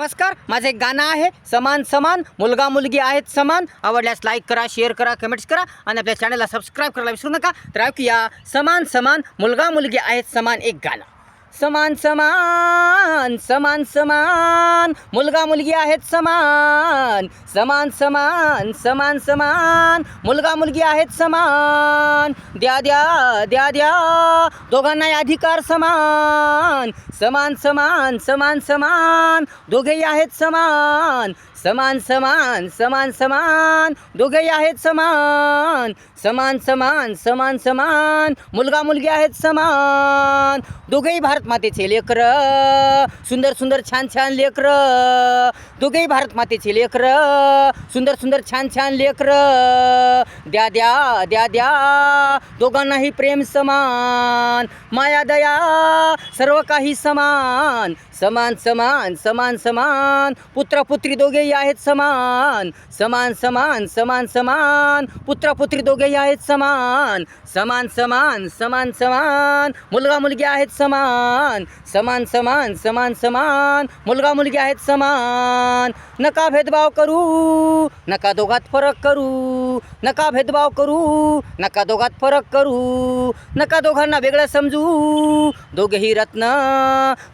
नमस्कार माझं एक गाणं आहे समान समान मुलगा मुलगी आहेत समान. आवडल्यास लाईक करा शेअर करा कमेंट्स करा आणि आपल्या चॅनलला सबस्क्राईब करायला विसरू नका. तर ऐकूया समान समान मुलगा मुलगी आहेत समान एक गाणं. समान समान समान समान. मुलगा मुलगी आहेत समान. समान समान समान समान. मुलगा मुलगी आहेत समान. द्या द्या द्या द्या. दोघांनाही अधिकार समान. समान समान समान समान. दोघेही आहेत समान. समान समान समान समान. दोघेही आहेत समान. समान समान समान समान. मुलगा मुलगी आहेत समान. दोघेही भारत मातेचे लेकर. सुंदर सुंदर छान छान लेकर. दोघेही भारत मातेचे लेकर. सुंदर सुंदर छान छान लेकर. द्या द्या द्या द्या. दोघांनाही प्रेम समान. माया दया सर्व काही समान. समान समान समान समान. पुत्र पुत्री दोघेही आहेत समान समान समान समान समान. पुत्रा पुत्री दोघेही आहेत समान समान समान समान समान. मुलगा मुलगी आहेत समान समान समान समान समान. मुलगा मुलगी आहेत समान. नका भेदभाव करू नका दोघात फरक करू. नका भेदभाव करू नका दोघात फरक करू नका दोघांना वेगळं समजू. दोघेही रत्न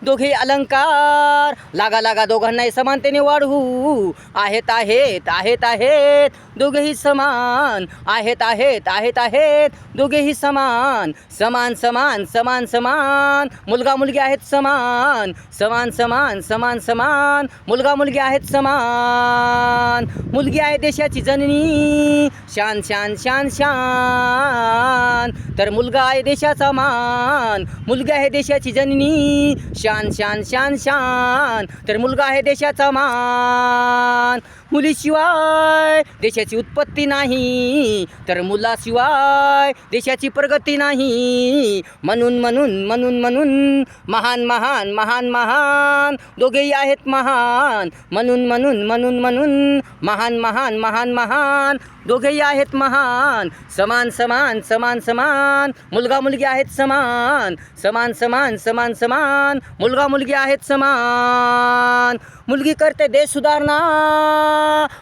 दोघेही अलंकार लागा लागा दोघांनाही समानतेने वाढवू. आहेत आहेत आहेत आहेत दोघेही समान. आहेत आहेत आहेत आहेत दोघेही समान. समान समान समान समान. मुलगा मुलगी आहेत समान. समान समान समान समान. मुलगा मुलगी आहेत समान. मुलगी आहे देशाची जननी. शान शान शान शान. तर मुलगा आहे देशाचा मान. मुलगा आहे देशाची जननी. शान शान शान शान. तर मुलगा आहे देशाचा मान. मुलीशिवाय देशाची उत्पत्ती नाही. तर मुलाशिवाय देशाची प्रगती नाही. म्हणून म्हणून म्हणून म्हणून महान महान महान महान दोघेही आहेत महान. म्हणून म्हणून म्हणून म्हणून महान महान महान महान दोघेही आहेत महान. समान समान समान समान. मुलगा मुलगी आहेत समान. समान समान समान समान. मुलगा मुलगी आहेत समान. मुलगी करते देश सुधारणा.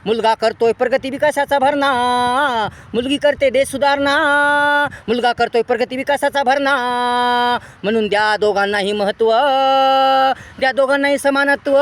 मुलगा करतोय प्रगती विकासाचा भरणा. मुलगी करते देश सुधारणा. मुलगा करतोय प्रगती विकासाचा भरणा. म्हणून द्या दोघांनाही महत्त्व द्या दोघांनाही समानत्व.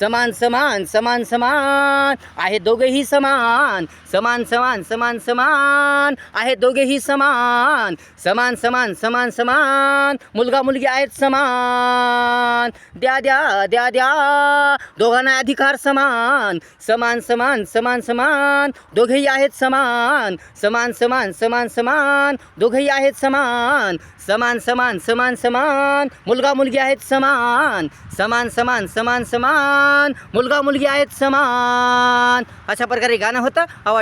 समान समान समान समान. आहे दोघेही समान. समान समान समान समान आहे दोघेही समान समान समान समान समान मुलगा मुलगी आहेत समान द्या द्या द्या द्या दोघांना अधिकार समान समान समान समान समान दोघेही आहेत समान समान समान समान समान दोघेही आहेत समान समान समान समान समान मुलगा मुलगी आहेत समान समान समान समान समान मुलगा मुलगी आहेत समान अशा प्रकारे गाणं होतं आवाज